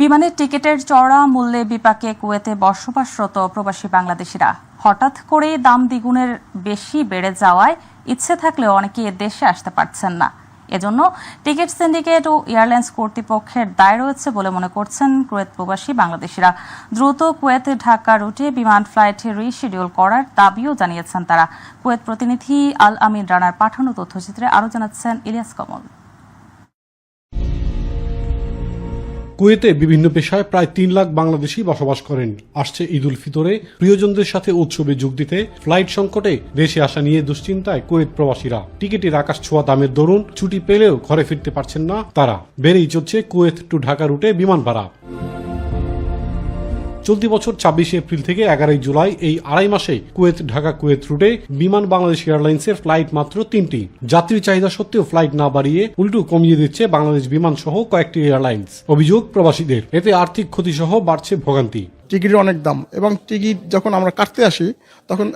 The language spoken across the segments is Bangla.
বিমানের টিকিটের চড়া মূল্যে বিপাকে কুয়েতে বসবাসরত প্রবাসী বাংলাদেশিরা। হঠাৎ করে দাম দ্বিগুণের বেশি বেড়ে যাওয়ায় ইচ্ছে থাকলেও অনেকে দেশে আসতে পারছেন না। এজন্য টিকিট সিন্ডিকেট ও এয়ারলাইন্স কর্তৃপক্ষের দায় রয়েছে বলে মনে করছেন কুয়েত প্রবাসী বাংলাদেশিরা। দ্রুত কুয়েতে ঢাকা রুটে বিমান ফ্লাইট রিশিডিউল করার দাবিও জানিয়েছেন তারা। কুয়েত প্রতিনিধি আল আমিন রানার পাঠানো তথ্যচিত্রে আরও জানাচ্ছেন ইলিয়াস কমল। কুয়েতে বিভিন্ন পেশায় প্রায় তিন লাখ বাংলাদেশি বসবাস করেন। আসছে ঈদ উল ফিতরে। প্রিয়জনদের সাথে উৎসবে যোগ দিতে ফ্লাইট সংকটে দেশে আসা নিয়ে দুশ্চিন্তায় কুয়েত প্রবাসীরা। টিকিটের আকাশ ছোঁয়া দামের দরুন, ছুটি পেলেও ঘরে ফিরতে পারছেন না তারা। বেড়েই চলছে কুয়েত টু ঢাকা রুটে বিমান ভাড়া। চলতি বছর ছাব্বিশে এপ্রিল থেকে এগারোই জুলাই এই আড়াই মাসে কুয়েত, ঢাকা, কুয়েত রুটে বিমান বাংলাদেশ এয়ারলাইন্সের ফ্লাইট মাত্র তিনটি। যাত্রী চাহিদা সত্ত্বেও ফ্লাইট না বাড়িয়ে উল্টো কমিয়ে দিচ্ছে বাংলাদেশ বিমান সহ কয়েকটি এয়ারলাইন্স। অভিযোগ প্রবাসীদের। এতে আর্থিক ক্ষতি সহ বাড়ছে ভোগান্তি। টিকিটের অনেক দাম এবং টিকিট যখন আমরা কাটতে আসি, তখন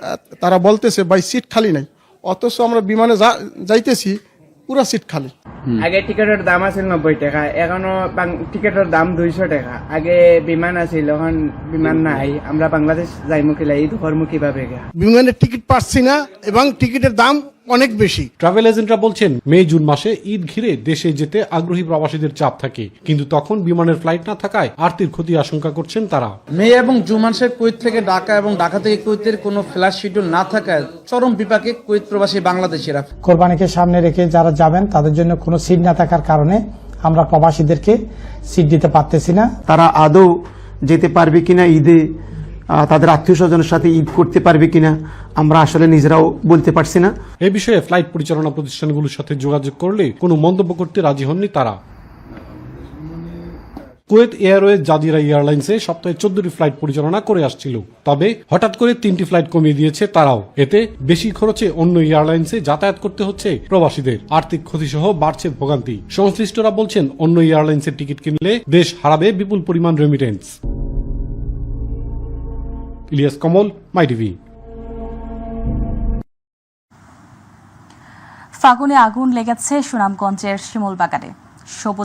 তারা বলতেছে, ভাই, সিট খালি নাই। অথচ আমরা বিমানে যাইতেছি, পুরা সিট খালি। আগে টিকেটের দাম আছিল নব্বই টাকা এখনও বাং- টিকেটের দাম দুইশো টাকা। আগে বিমান আছিল এখন বিমান নাই। আমরা বাংলাদেশ যাইমুখিলা এই দুঃখরমুখী ভাবে গা বিমানের টিকিট পাচ্ছি না এবং টিকিটের দাম অনেক বেশি। ট্রাভেল এজেন্টরা বলছেন মে জুন মাসে ঈদ ঘিরে দেশে যেতে আগ্রহী প্রবাসীদের চাপ থাকে। কিন্তু তখন বিমানের ফ্লাইট না থাকায় আর্থিক ক্ষতি আশঙ্কা করছেন তারা। মে এবং জুন মাসে কুয়েত থেকে ঢাকা এবং ঢাকা থেকে কুয়েতের কোনো ফ্লাশ শিডিউল না থাকায় চরম বিপাকে কুয়েত প্রবাসী বাংলাদেশিরা। কোরবানিকে সামনে রেখে যারা যাবেন তাদের জন্য কোনো সিট না থাকার কারণে আমরা প্রবাসীদেরকে সিট দিতে পারতেছি না। তারা আদৌ যেতে পারবে কিনা ঈদে তাদের আত্মীয় স্বজনের সাথে ঈদ করতে পারবে কিনা আমরা আসলে নিজেরাও বলতে পারছি না। এ বিষয়ে ফ্লাইট পরিচালনা প্রতিষ্ঠানগুলোর সাথে যোগাযোগ করলে কোনো মন্তব্য করতে রাজি হননি তারা। কুয়েত এয়ারওয়েজ জাজিরা এয়ারলাইন্সে সপ্তাহে চোদ্দটি ফ্লাইট পরিচালনা করে আসছিল। তবে হঠাৎ করে তিনটি ফ্লাইট কমিয়ে দিয়েছে তারাও। এতে বেশি খরচে অন্য এয়ারলাইন্সে যাতায়াত করতে হচ্ছে প্রবাসীদের। আর্থিক ক্ষতিসহ বাড়ছে ভোগান্তি। সংশ্লিষ্টরা বলছেন, অন্য এয়ারলাইন্সের টিকিট কিনলে দেশ হারাবে বিপুল পরিমাণ remittance Elias Kamal, My TV. ফাগুনে আগুন লেগেছে সুনামগঞ্জের শিমুল বাগানে সবুজ